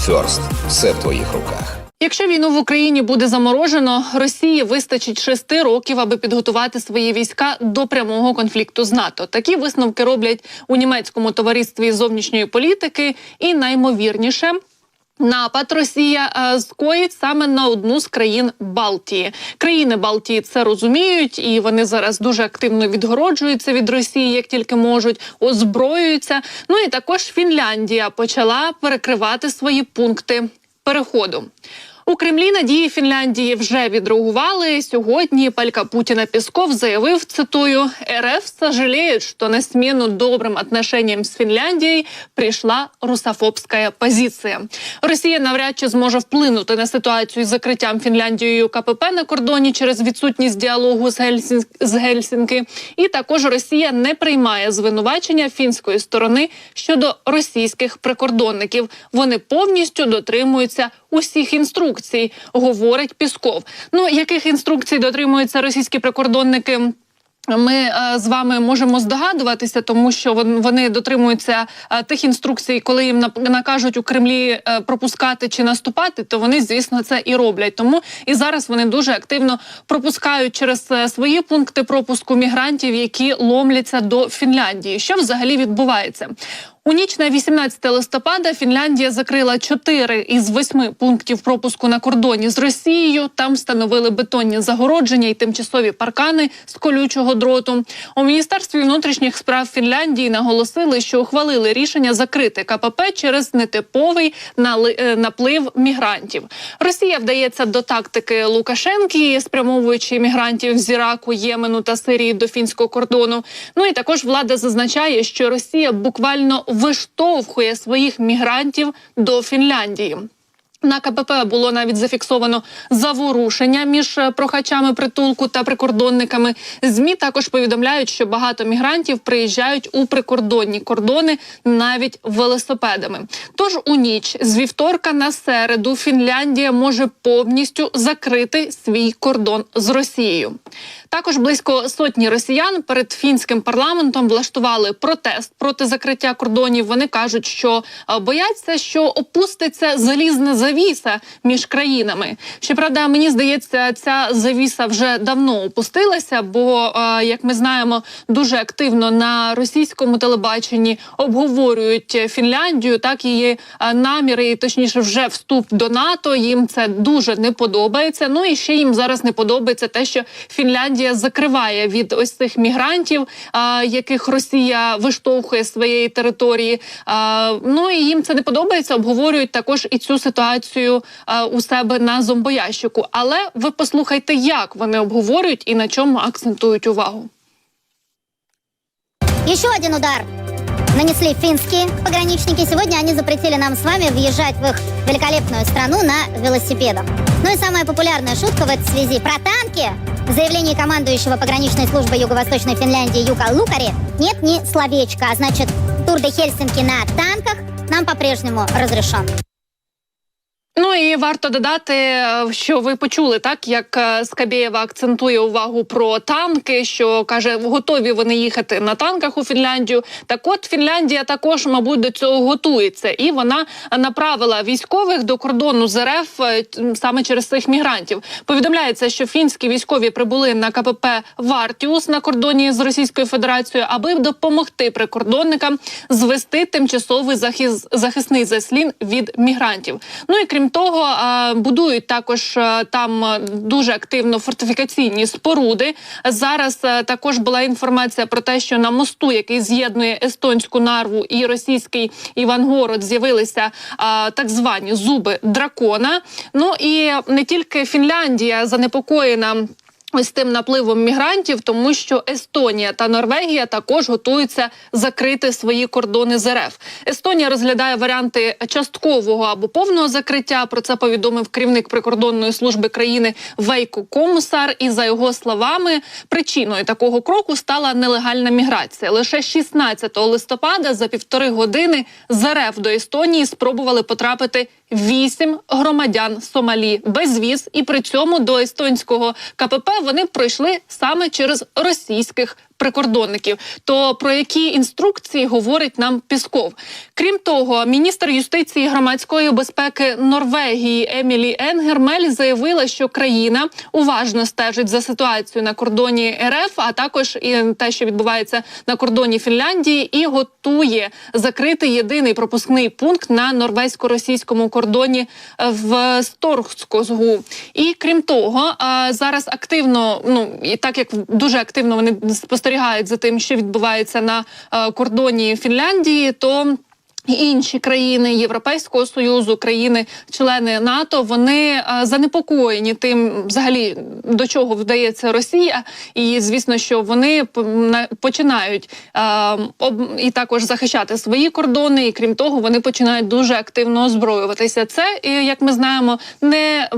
Ферст. Все в твоїх руках. Якщо війну в Україні буде заморожено, Росії вистачить шести років, аби підготувати свої війська до прямого конфлікту з НАТО. Такі висновки роблять у німецькому товаристві зовнішньої політики, і наймовірніше. Напад Росія е, скоїть саме на одну з країн Балтії. Країни Балтії це розуміють, і вони зараз дуже активно відгороджуються від Росії, як тільки можуть, озброюються. Ну і також Фінляндія почала перекривати свої пункти переходу. У Кремлі на дії Фінляндії вже відреагували. Сьогодні палька Путіна Пісков заявив, цитую, РФ сожалеет, что на смену добрым отношениям з Фінляндією прийшла русофобська позиція. Росія навряд чи зможе вплинути на ситуацію з закриттям Фінляндією КПП на кордоні через відсутність діалогу з, Гельсін... з Гельсінки. І також Росія не приймає звинувачення фінської сторони щодо російських прикордонників. Вони повністю дотримуються усіх інструкцій, говорить Пісков. Ну яких інструкцій дотримуються російські прикордонники? Ми е, з вами можемо здогадуватися, тому що вони дотримуються е, тих інструкцій, коли їм накажуть у Кремлі е, пропускати чи наступати, то вони, звісно, це і роблять. Тому і зараз вони дуже активно пропускають через свої пункти пропуску мігрантів, які ломляться до Фінляндії. Що взагалі відбувається? У ніч на 18 листопада Фінляндія закрила 4 із 8 пунктів пропуску на кордоні з Росією. Там встановили бетонні загородження і тимчасові паркани з колючого дроту. У міністерстві внутрішніх справ Фінляндії наголосили, що ухвалили рішення закрити КПП через нетиповий е, наплив мігрантів. Росія вдається до тактики Лукашенки, спрямовуючи мігрантів з Іраку, Ємену та Сирії до фінського кордону. Ну і також влада зазначає, що Росія буквально виштовхує своїх мігрантів до Фінляндії. На КПП було навіть зафіксовано заворушення між е, прохачами притулку та прикордонниками. Змі також повідомляють, що багато мігрантів приїжджають у прикордонні кордони навіть велосипедами. Тож у ніч з вівторка на середу Фінляндія може повністю закрити свій кордон з Росією. Також близько сотні росіян перед фінським парламентом влаштували протест проти закриття кордонів. Вони кажуть, що е, бояться, що опуститься залізна завіса між країнами. Щоправда, мені здається, ця завіса вже давно опустилася, бо е, як ми знаємо, дуже активно на російському телебаченні обговорюють Фінляндію, так її е, наміри, і точніше, вже вступ до НАТО. Їм це дуже не подобається. Ну і ще їм зараз не подобається те, що Фінляндія закриває від ось цих мігрантів, яких Росія виштовхує своєї території. Ну і їм це не подобається. Обговорюють також і цю ситуацію а, у себе на зомбоящику. Але ви послухайте, як вони обговорюють і на чому акцентують увагу. Еще один удар нанесли финские пограничники. Сегодня они запретили нам с вами въезжать в их великолепную страну на велосипедах. Ну и самая популярная шутка в этой связи про танки. В заявлении командующего пограничной службы Юго-Восточной Финляндии Юка Лукари нет ни словечка, а значит тур до Хельсинки на танках нам по-прежнему разрешен. Ну і варто додати, е, що ви почули так, як е, Скабєєва акцентує увагу про танки, що каже, готові вони їхати на танках у Фінляндію. Так, от Фінляндія також, мабуть, до цього готується, і вона направила військових до кордону з РФ е, саме через цих мігрантів. Повідомляється, що фінські військові прибули на КПП Вартіус на кордоні з Російською Федерацією, аби допомогти прикордонникам звести тимчасовий захис, захисний заслін від мігрантів. Ну і крім того, будують також там дуже активно фортифікаційні споруди. Зараз також була інформація про те, що на мосту, який з'єднує естонську нарву і російський Івангород, з'явилися так звані зуби дракона. Ну і не тільки Фінляндія занепокоєна. Ось тим напливом мігрантів, тому що Естонія та Норвегія також готуються закрити свої кордони з РФ. Естонія розглядає варіанти часткового або повного закриття. Про це повідомив керівник прикордонної служби країни Вейко Комусар. І за його словами, причиною такого кроку стала нелегальна міграція. Лише 16 листопада за півтори години з РФ до Естонії спробували потрапити вісім громадян Сомалі. Без віз, і при цьому до естонського КПП вони пройшли саме через російських прикордонників. То про які інструкції говорить нам Пісков? Крім того, міністр юстиції громадської безпеки Норвегії Емілі Енгермель заявила, що країна уважно стежить за ситуацією на кордоні РФ, а також і те, що відбувається на кордоні Фінляндії, і готує закрити єдиний пропускний пункт на норвезько-російському кордоні в Сторгскозгу. І крім того, зараз активно, ну і так як дуже активно вони спостерігають за тим, що відбувається на е, кордоні Фінляндії, то Інші країни Європейського союзу, країни-члени НАТО, вони е, занепокоєні тим, взагалі до чого вдається Росія, і звісно, що вони на- починають е, і також захищати свої кордони. І крім того, вони починають дуже активно озброюватися. Це, як ми знаємо, не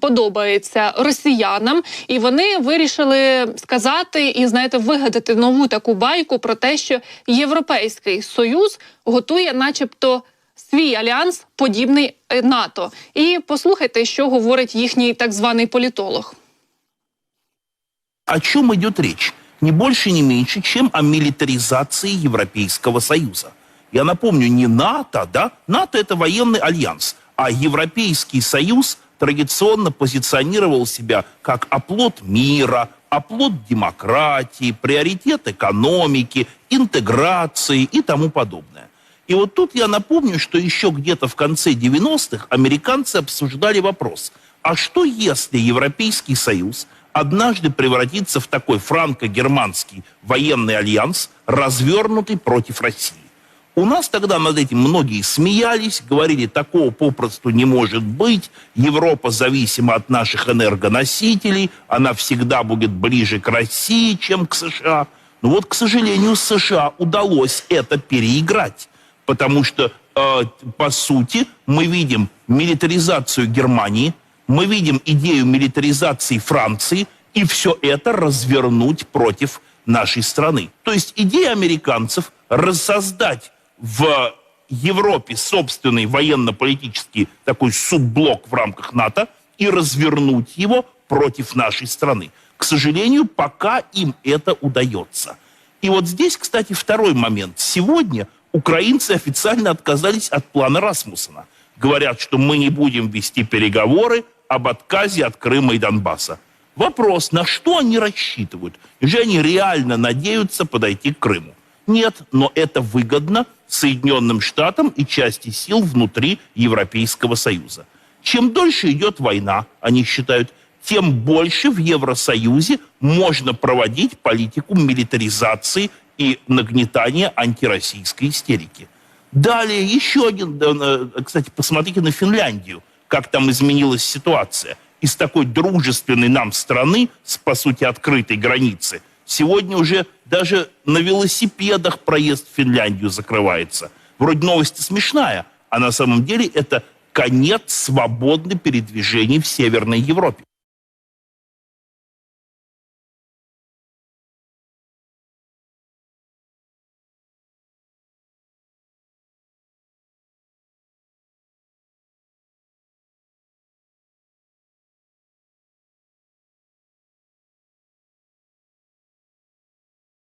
подобається росіянам, і вони вирішили сказати і знаєте, вигадати нову таку байку про те, що Європейський союз готує, начебто. Свій альянс подібний е, НАТО, і послухайте, що говорить їхній так званий політолог. О чем идет речь? Не больше, не меньше, чем о милитаризации Европейского Союза. Я напомню, не НАТО, да? НАТО это военный альянс, а Европейский Союз традиционно позиционировал себя как оплот мира, оплот демократии, приоритет экономики, интеграции и тому подобное. И вот тут я напомню, что еще где-то в конце 90-х американцы обсуждали вопрос, а что если Европейский Союз однажды превратится в такой франко-германский военный альянс, развернутый против России? У нас тогда над этим многие смеялись, говорили, такого попросту не может быть, Европа зависима от наших энергоносителей, она всегда будет ближе к России, чем к США. Но вот, к сожалению, США удалось это переиграть, потому что, э, по сути, мы видим милитаризацию Германии, мы видим идею милитаризации Франции, и все это развернуть против нашей страны. То есть идея американцев рассоздать в Европе собственный военно-политический такой субблок в рамках НАТО и развернуть его против нашей страны. К сожалению, пока им это удается. И вот здесь, кстати, второй момент. Сегодня украинцы официально отказались от плана Расмуссена. Говорят, что мы не будем вести переговоры об отказе от Крыма и Донбасса. Вопрос, на что они рассчитывают? Же они реально надеются подойти к Крыму? Нет, но это выгодно Соединенным Штатам и части сил внутри Европейского Союза. Чем дольше идет война, они считают, тем больше в Евросоюзе можно проводить политику милитаризации и нагнетания антироссийской истерики. Далее еще один, кстати, посмотрите на Финляндию, как там изменилась ситуация. Из такой дружественной нам страны, с, по сути, открытой границы, сегодня уже даже на велосипедах проезд в Финляндию закрывается. Вроде новость смешная, а на самом деле это конец свободных передвижений в Северной Европе.